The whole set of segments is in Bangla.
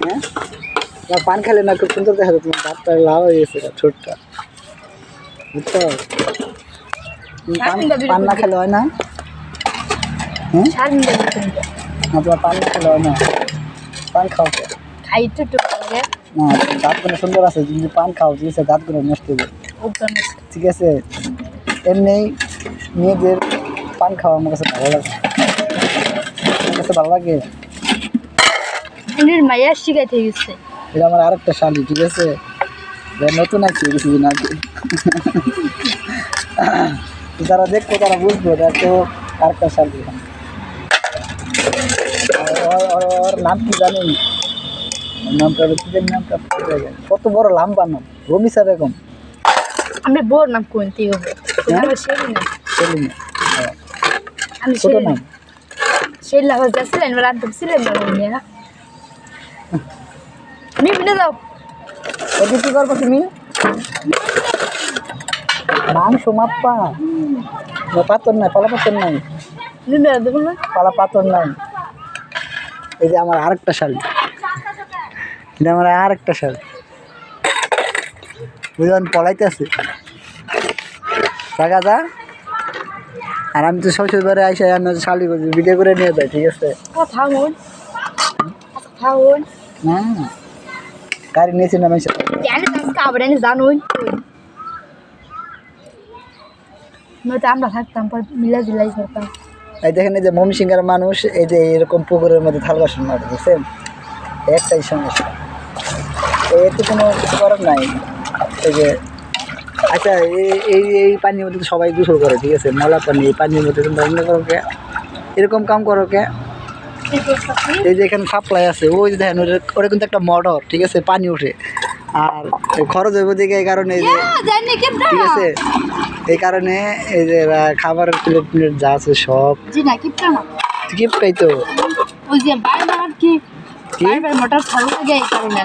হ্যাঁ না পান খেলে না খুব সুন্দর দেখা যায় তোমার দাঁতটা লাল হয়ে গেছে ছোটটা বুঝছ পান না খেলে হয় না? না তোমার পান না খেলে হয় না। পান খাও। খাই না দাঁতগুলো সুন্দর আছে যদি পান খাও ঠিক আছে দাঁতগুলো নষ্ট হয়ে ঠিক আছে? এমনি মেয়েদের পান খাওয়া আমার কাছে ভালো লাগে। কাছে ভালো লাগে। উনির মাইয়া শিখাইতে গেছে। এটা আমার আরেকটা শালি ঠিক আছে? নতুন আছে কিছুদিন আগে। যারা দেখব তারা বুঝব এটা তো আরেকটা শালি। ওর- নাম কি জানি? নামটা হলো কি জানি নামটা কত বড় লাম্বা নাম রমিসা বেগম। আমি বোর নাম কোনটি হবে। হ্যাঁ? আমি সেই না সেলিনা হ্যাঁ। আমি ছোট সেই নাম সেই লাভার যাচ্ছিলেন এবার আনতে ছিলেন না নিয়ে আমি মিলে যাও ওকে কি করব তুমি মাংস মাপ্পা না, পাথর নাই পালা পাথর নাই নিলে দেখুন না পালা পাথর নাই এই যে আমার আরেকটা শাড়ি এটা আমার আরেকটা শাড়ি বুঝলেন পলাইতেছে টাকা দা আর আমি তো শ্বশুর বাড়ি আইসে আমি শাড়ি ভিডিও করে নিয়ে যাই ঠিক আছে? হন কথা না গাড়ি নিয়েছি না আমি জানুন। নয়তো আমরা থাকতাম পর মিলা জিলাই করতাম। এই দেখেন এই যে মমসিংহের মানুষ এই যে এরকম পুকুরের মধ্যে থাল বাসন মারে বুঝছেন? একটাই সমস্যা। এতে কোনো কিছু করার নাই। এই যে আচ্ছা এই এই এই পানির মধ্যে তো সবাই গোসল করে ঠিক আছে? ময়লা পানি এই পানির মধ্যে তোমরা এমনি করো কে? এরকম কাম করো কে? এই যে এখানে সাপ্লাই আছে ওই যে দেখেন ওটা- ওটা কিন্তু একটা মোটর ঠিক আছে? পানি ওঠে। আর খরচ হইব দিকে এই কারণে এই যে ঠিক আছে? এই কারণে এই যে এরা খাবারের প্লেট প্লেট যা আছে সব জি না কি তো। ওই যে বারবার কি কি? বারবার মোটর চালু লাগে এই কারণে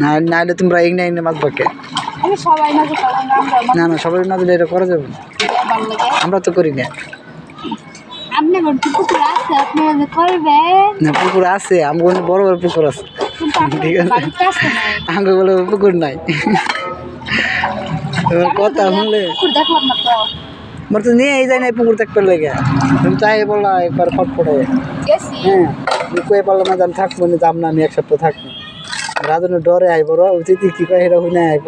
না নাহলে তোমরা এই না মাছ বাকে আমি সবাই না না না সবাই না দিলে এটা করা যাবে না। আমরা তো করি না। আপনি পুকুর আছে আপনি যে না পুকুর আছে আমার বড় বড় পুকুর আছে। ঠিক আছে। আমাকে বলে পুকুর নাই। তোমার কথা শুনলে আমার তো নিয়ে যায় না পুকুর দেখতে লেগে। তুমি চাই বলা একবার ফটফটে গেছি। হ্যাঁ কয়ে পারলাম না আমি থাকব না যাম না আমি এক সপ্তাহ থাকব। রাজনের ডরে আই বড় অতিথি কি কয় সেটা হই না আই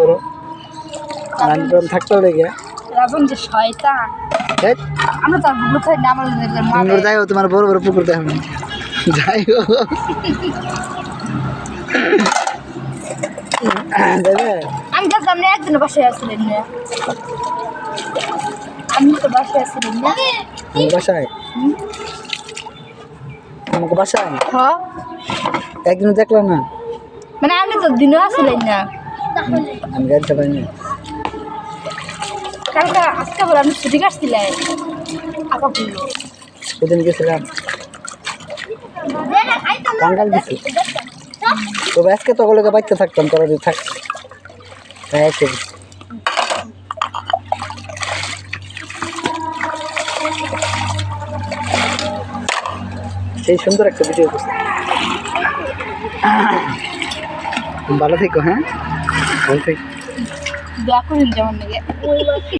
আমি তখন থাকতে লেগে রাজন যে শয়তান। আমরা তো বুঝতে পারি না আমার মা যাই হোক তোমার বড় বড় পুকুর দেখো যাই হোক। আমি তো আপনি একদিন বাসায় আসছিলেন না আমি তো বাসায় আসছিলেন না বাসায়? আমাকে বাসায়? হ্যাঁ। একদিন দেখলাম না। মানে আপনি তো দিনও আসছিলেন না। আমি গাড়ি চালাই না কালকে আজকে বলে আপনি ছুটি কাটছিলেন আঁকা ফুললো সেদিন গেছিলাম। টাঙ্গাল গেছি তবে আজকে তো ওগুলোকে বাচ্চা থাকতাম তোরা যদি থাক তাই আজকে সেই সুন্দর একটা ভিডিও করছে। ভালো থেকো হ্যাঁ? ভালো থেকো। দোয়া যেমন লাগে